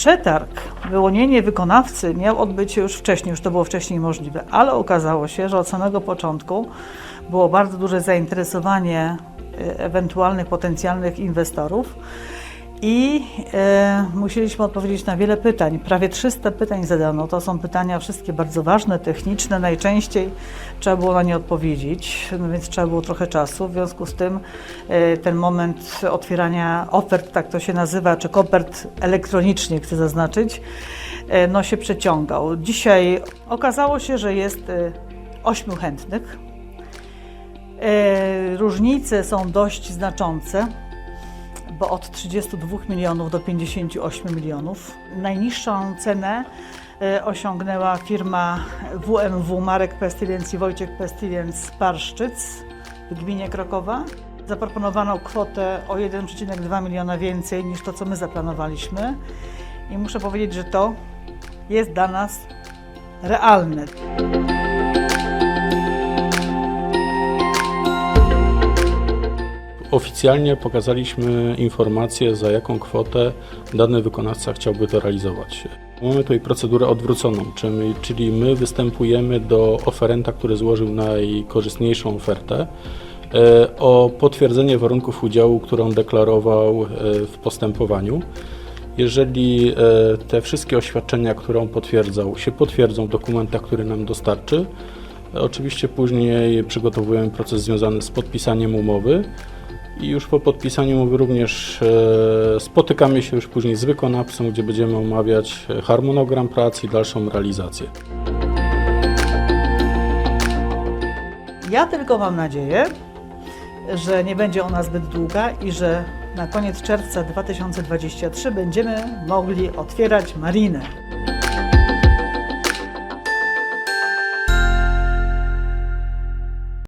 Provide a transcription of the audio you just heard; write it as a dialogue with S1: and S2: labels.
S1: Przetarg, wyłonienie wykonawcy miał odbyć się już wcześniej, już to było wcześniej możliwe, ale okazało się, że od samego początku było bardzo duże zainteresowanie e, ewentualnych potencjalnych inwestorów i e, musieliśmy odpowiedzieć na wiele pytań. Prawie 300 pytań zadano. To są pytania wszystkie bardzo ważne, techniczne. Najczęściej trzeba było na nie odpowiedzieć, no więc trzeba było trochę czasu. W związku z tym e, ten moment otwierania ofert, tak to się nazywa, czy kopert elektronicznie chcę zaznaczyć, e, no się przeciągał. Dzisiaj okazało się, że jest e, ośmiu chętnych. E, Różnice są dość znaczące bo od 32 milionów do 58 milionów. Najniższą cenę e, osiągnęła firma WMW Marek Pestilienc i Wojciech Pestilienc Parszczyc w gminie Krokowa. Zaproponowano kwotę o 1,2 miliona więcej niż to, co my zaplanowaliśmy. I muszę powiedzieć, że to jest dla nas realne.
S2: Oficjalnie pokazaliśmy informację, za jaką kwotę dany wykonawca chciałby to realizować. Mamy tutaj procedurę odwróconą, czyli- my występujemy do oferenta, który złożył najkorzystniejszą ofertę e, o potwierdzenie warunków udziału, którą deklarował e, w postępowaniu. Jeżeli e, te wszystkie oświadczenia, które on potwierdzał, się potwierdzą w dokumentach, które nam dostarczy, oczywiście później przygotowujemy proces związany z podpisaniem umowy. I już po podpisaniu również e, spotykamy się już później z wykonawcą, gdzie będziemy omawiać e, harmonogram pracy i dalszą realizację.
S1: Ja tylko mam nadzieję, że nie będzie ona zbyt długa i że na koniec czerwca 2023 będziemy mogli otwierać marinę.